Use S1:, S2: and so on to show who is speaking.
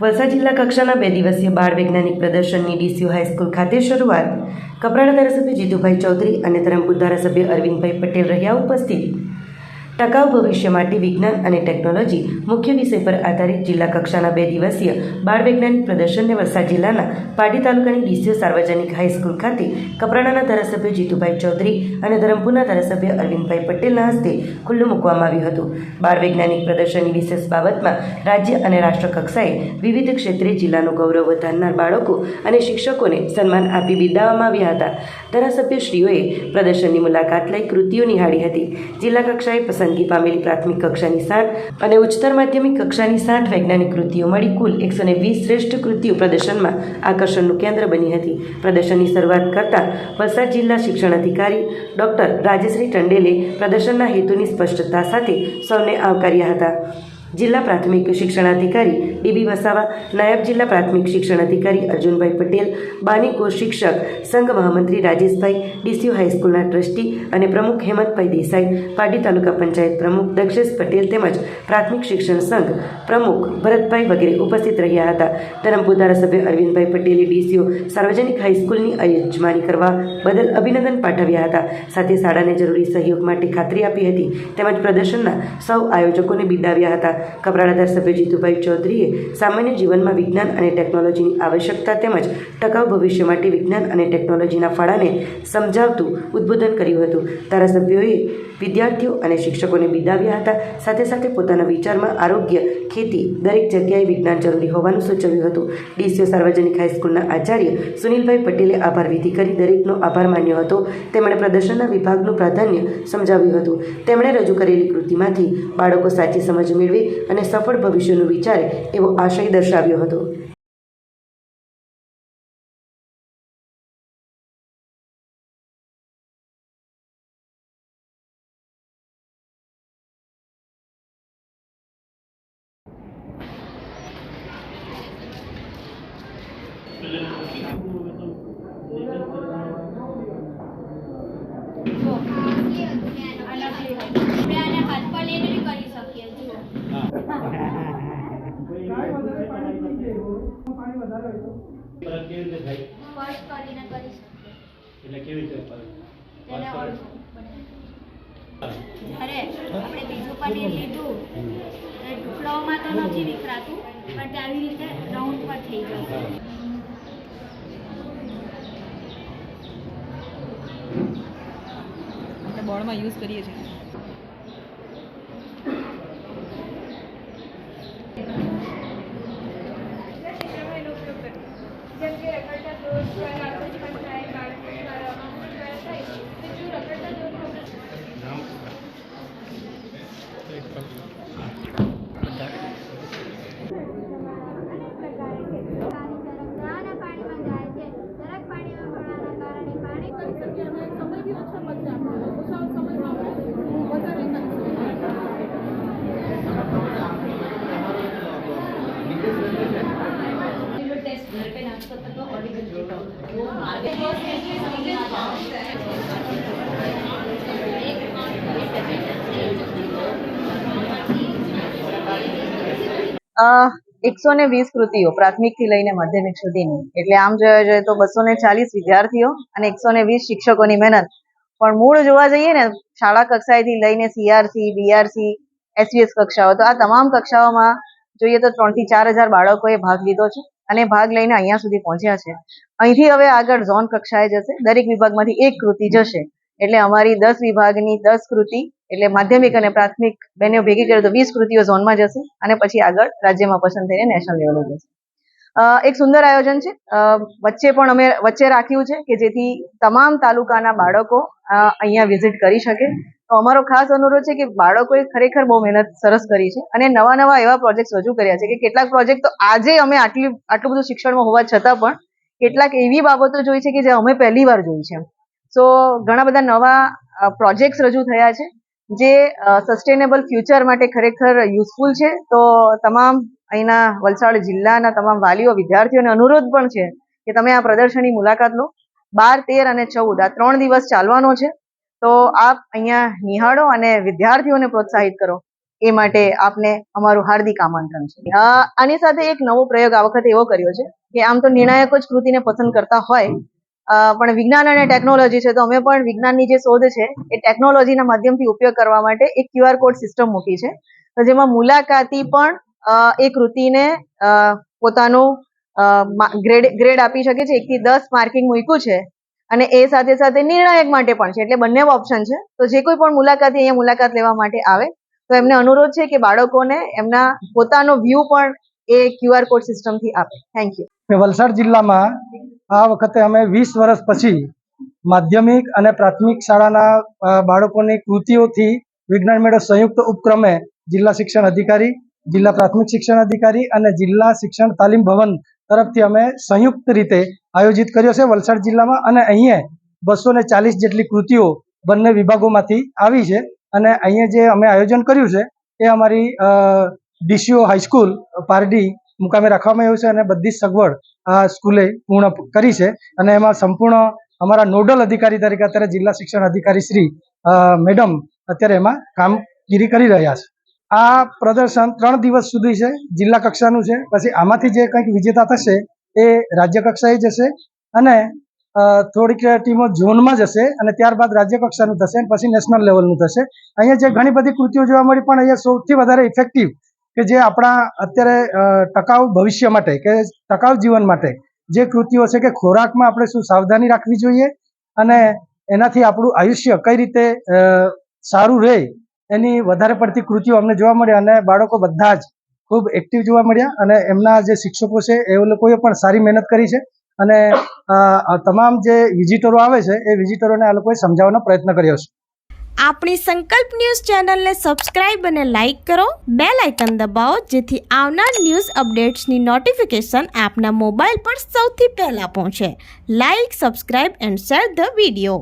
S1: વલસાડ જિલ્લા કક્ષાના બે દિવસીય બાળ વૈજ્ઞાનિક પ્રદર્શનની ડીસીયુ હાઈસ્કૂલ ખાતે શરૂઆત કપરાડા ધારાસભ્ય જીતુભાઈ ચૌધરી અને ધરમપુર ધારાસભ્ય અરવિંદભાઈ પટેલ રહ્યા ઉપસ્થિત. ટકાઉ ભવિષ્ય માટે વિજ્ઞાન અને ટેકનોલોજી મુખ્ય વિષય પર આધારિત જિલ્લા કક્ષાના બે દિવસીય બાળ વૈજ્ઞાનિક પ્રદર્શનને વલસાડ જિલ્લાના પાટી તાલુકાની ડીસીઓ સાર્વજનિક હાઈસ્કૂલ ખાતે કપરાણાના ધારાસભ્ય જીતુભાઈ ચૌધરી અને ધરમપુરના ધારાસભ્ય અરવિંદભાઈ પટેલના હસ્તે ખુલ્લું મૂકવામાં આવ્યું હતું. બાળ વૈજ્ઞાનિક પ્રદર્શનની વિશેષ બાબતમાં રાજ્ય અને રાષ્ટ્ર કક્ષાએ વિવિધ ક્ષેત્રે જિલ્લાનું ગૌરવ વધારનાર બાળકો અને શિક્ષકોને સન્માન આપી બિરદાવવામાં આવ્યા હતા. ધારાસભ્યશ્રીઓએ પ્રદર્શનની મુલાકાત લઈ કૃતિઓ નિહાળી હતી. જિલ્લા કક્ષાએ પસંદગી પામેલી પ્રાથમિક કક્ષાની સાઠ અને ઉચ્ચતર માધ્યમિક કક્ષાની સાઠ વૈજ્ઞાનિક કૃતિઓ મળી કુલ એકસો ને વીસ શ્રેષ્ઠ કૃતિઓ પ્રદર્શનમાં આકર્ષણનું કેન્દ્ર બની હતી. પ્રદર્શનની શરૂઆત કરતા વલસાડ જિલ્લા શિક્ષણ અધિકારી ડોક્ટર રાજશ્રી ટંડેલે પ્રદર્શનના હેતુની સ્પષ્ટતા સાથે સૌને આવકાર્યા હતા. જિલ્લા પ્રાથમિક શિક્ષણાધિકારી ડીબી વસાવા, નાયબ જિલ્લા પ્રાથમિક શિક્ષણાધિકારી અર્જુનભાઈ પટેલ, બાનીકો શિક્ષક સંઘ મહામંત્રી રાજેશભાઈ ડીસીયુ હાઈસ્કૂલના ટ્રસ્ટી અને પ્રમુખ હેમંતભાઈ દેસાઈ પાટી તાલુકા પંચાયત પ્રમુખ દક્ષેશ પટેલ તેમજ પ્રાથમિક શિક્ષણ સંઘ પ્રમુખ ભરતભાઈ વગેરે ઉપસ્થિત રહ્યા હતા. ધરમપુર ધારાસભ્ય અરવિંદભાઈ પટેલે ડીસીઓ સાર્વજનિક હાઈસ્કૂલની યજમાની કરવા બદલ અભિનંદન પાઠવ્યા હતા. સાથે શાળાને જરૂરી સહયોગ માટે ખાતરી આપી હતી. તેમજ પ્રદર્શનના સૌ આયોજકોને બિરદાવ્યા હતા. કપરાડા સભ્ય જીતુભાઈ ચૌધરીએ સામાન્ય જીવનમાં વિજ્ઞાન અને ટેકનોલોજીની આવશ્યકતા તેમજ ટકાઉ ભવિષ્ય માટે વિજ્ઞાન અને ટેકનોલોજીના ફાળાને સમજાવતું ઉદ્બોધન કર્યું હતું. ધારાસભ્યોએ વિદ્યાર્થીઓ અને શિક્ષકોને બિદાવ્યા હતા. સાથે સાથે પોતાના વિચારમાં આરોગ્ય, ખેતી, દરેક જગ્યાએ વિજ્ઞાન જરૂરી હોવાનું સૂચવ્યું હતું. ડીસીઓ સાર્વજનિક હાઈસ્કૂલના આચાર્ય સુનિલભાઈ પટેલે આભાર વિધિ કરી દરેકનો આભાર માન્યો હતો. તેમણે પ્રદર્શનના વિભાગનું પ્રાધાન્ય સમજાવ્યું હતું. તેમણે રજૂ કરેલી કૃતિમાંથી બાળકો સાચી સમજ મેળવે અને સફળ ભવિષ્યનું વિચારે એવો આશય દર્શાવ્યો હતો.
S2: આપણે આને હાથ પર લઈને બી કરી શકીએ જુઓ
S3: ફરક કેવી રીતે થાય
S2: સ્પર્શ કરીને કરી શકીએ જ્યારે આપણે બીજું પનીર લીધું ટુકડાઓમાં તો નથી વિખરાતું પણ તે આવી રીતે રાઉન્ડ પર થઈ જશે
S4: આપણે બોર્ડમાં યુઝ કરીએ છીએ. Thank you. એકસો ને વીસ કૃતિઓ પ્રાથમિકથી લઈને માધ્યમિક સુધીની. એટલે આમ જોવા જઈએ તો બસો ને ચાલીસ વિદ્યાર્થીઓ અને એકસો ને વીસ શિક્ષકોની મહેનત. પણ મૂળ જોવા જઈએ ને, શાળા કક્ષાએથી લઈને સીઆરસી, બીઆરસી, એસવીએસ કક્ષાઓ, તો આ તમામ કક્ષાઓમાં જોઈએ તો ત્રણથી ચાર હજાર બાળકોએ ભાગ લીધો છે. અને ભાગ લઈને અહીંયા સુધી પહોંચ્યા છે. અહીંથી હવે આગળ ઝોન કક્ષાએ જશે. દરેક વિભાગમાંથી એક કૃતિ જશે. એટલે અમારી દસ વિભાગની દસ કૃતિ, એટલે માધ્યમિક અને પ્રાથમિક, બેને ભેગી કરીએ તો વીસ કૃતિઓ ઝોનમાં જશે અને પછી આગળ રાજ્યમાં પસંદ થઈને નેશનલ લેવલે જશે. એક સુંદર આયોજન છે. વચ્ચે પણ અમે, વચ્ચે રાખ્યું છે કે જેથી તમામ તાલુકાના બાળકો અહીંયા વિઝિટ કરી શકે. તો અમારો ખાસ અનુરોધ છે કે બાળકોએ ખરેખર બહુ મહેનત, સરસ કરી છે. અને નવા નવા એવા પ્રોજેક્ટ રજૂ કર્યા છે કે કેટલાક પ્રોજેક્ટ તો આજે અમે આટલી, આટલું બધું શિક્ષણમાં હોવા છતાં પણ કેટલાક એવી બાબતો જોઈ છે કે જે અમે પહેલી વાર જોઈ છે. સો ઘણા બધા નવા પ્રોજેક્ટ્સ રજૂ થયા છે જે સસ્ટેનેબલ ફ્યુચર માટે ખરેખર યુઝફુલ છે. તો તમામ અહીંના વલસાડ જિલ્લાના તમામ વાલીઓ, વિદ્યાર્થીઓને અનુરોધ પણ છે કે તમે આ પ્રદર્શનની મુલાકાત લો. બાર, તેર અને ચૌદ આ ત્રણ દિવસ ચાલવાનો છે. તો આપ અહીંયા નિહાળો અને વિદ્યાર્થીઓને પ્રોત્સાહિત કરો. એ માટે આપને અમારું હાર્દિક આમંત્રણ છે. આની સાથે એક નવો પ્રયોગ આ વખતે એવો કર્યો છે કે આમ તો નિર્ણાયક જ કૃતિને પસંદ કરતા હોય પણ વિજ્ઞાન અને ટેકનોલોજી છે તો અમે પણ વિજ્ઞાનની જે શોધ છે એ ટેકનોલોજીના માધ્યમથી ઉપયોગ કરવા માટે એક ક્યુઆર કોડ સિસ્ટમ મૂકી છે. તો જેમાં મુલાકાતી પણ એ કૃતિને પોતાનું ગ્રેડ ગ્રેડ આપી શકે છે. એકથી દસ માર્કિંગ મૂક્યું છે અને એ સાથે સાથે નિર્ણાયક માટે પણ છે. એટલે બંને ઓપ્શન છે. તો જે કોઈ પણ મુલાકાતી અહીંયા મુલાકાત લેવા માટે આવે, તો એમને અનુરોધ છે કે બાળકોને એમના પોતાનો વ્યૂ પણ એ ક્યુઆર કોડ સિસ્ટમથી આપે. થેન્ક યુ
S5: વલસાડ જિલ્લામાં આ વખતે અમે વીસ વર્ષ પછી માધ્યમિક અને પ્રાથમિક શાળાના બાળકોની કૃતિઓથી વિજ્ઞાન મેળો સંયુક્ત ઉપક્રમે જિલ્લા શિક્ષણ અધિકારી જિલ્લા પ્રાથમિક શિક્ષણ અધિકારી અને જિલ્લા શિક્ષણ તાલીમ ભવન તરફથી અમે સંયુક્ત રીતે આયોજિત કર્યો છે. વલસાડ જિલ્લામાં અને અહીંયા બસો ચાલીસ જેટલી કૃતિઓ બંને વિભાગોમાંથી આવી છે અને અહીંયા જે અમે આયોજન કર્યું છે એ અમારી ડીસીઓ હાઈસ્કૂલ પારડી મુકામે રાખવામાં આવ્યું છે અને બધી જ સગવડ આ સ્કૂલે પૂર્ણ કરી છે અને એમાં સંપૂર્ણ અમારા નોડલ અધિકારી તરીકે અત્યારે જિલ્લા શિક્ષણ અધિકારી શ્રી મેડમ અત્યારે એમાં કામગીરી કરી રહ્યા છે. આ પ્રદર્શન ત્રણ દિવસ સુધી છે, જિલ્લા કક્ષાનું છે. પછી આમાંથી જે કંઈક વિજેતા થશે એ રાજ્ય કક્ષાએ જશે અને થોડીક ટીમો ઝોનમાં જશે અને ત્યારબાદ રાજ્ય કક્ષાનું થશે અને પછી નેશનલ લેવલનું થશે. અહીંયા જે ઘણી બધી કૃતિઓ જોવા મળી પણ અહીંયા સૌથી વધારે ઇફેક્ટિવ કે જે આપણા અત્યારે ટકાઉ ભવિષ્ય માટે કે ટકાઉ જીવન માટે જે કૃતિઓ છે કે ખોરાકમાં આપણે શું સાવધાની રાખવી જોઈએ અને એનાથી આપણું આયુષ્ય કઈ રીતે સારું રહે એની વધારે પડતી કૃતિઓ અમને જોવા મળી અને બાળકો બધા જ ખૂબ એક્ટિવ જોવા મળ્યા અને એમના જે શિક્ષકો છે, એ લોકોએ પણ સારી મહેનત કરી છે અને તમામ જે વિઝિટરો આવે છે, એ વિઝિટરોને આ લોકોએ સમજાવવાનો પ્રયત્ન કર્યો છે.
S6: આપણી સંકલ્પ ન્યૂઝ ચેનલને સબસ્ક્રાઇબ અને લાઇક કરો બે લાઇકન દબાવો, જેથી આવનાર ન્યૂઝ અપડેટ્સની નોટિફિકેશન આપના મોબાઈલ પર સૌથી પહેલાં પહોંચે. Like, subscribe and share the video.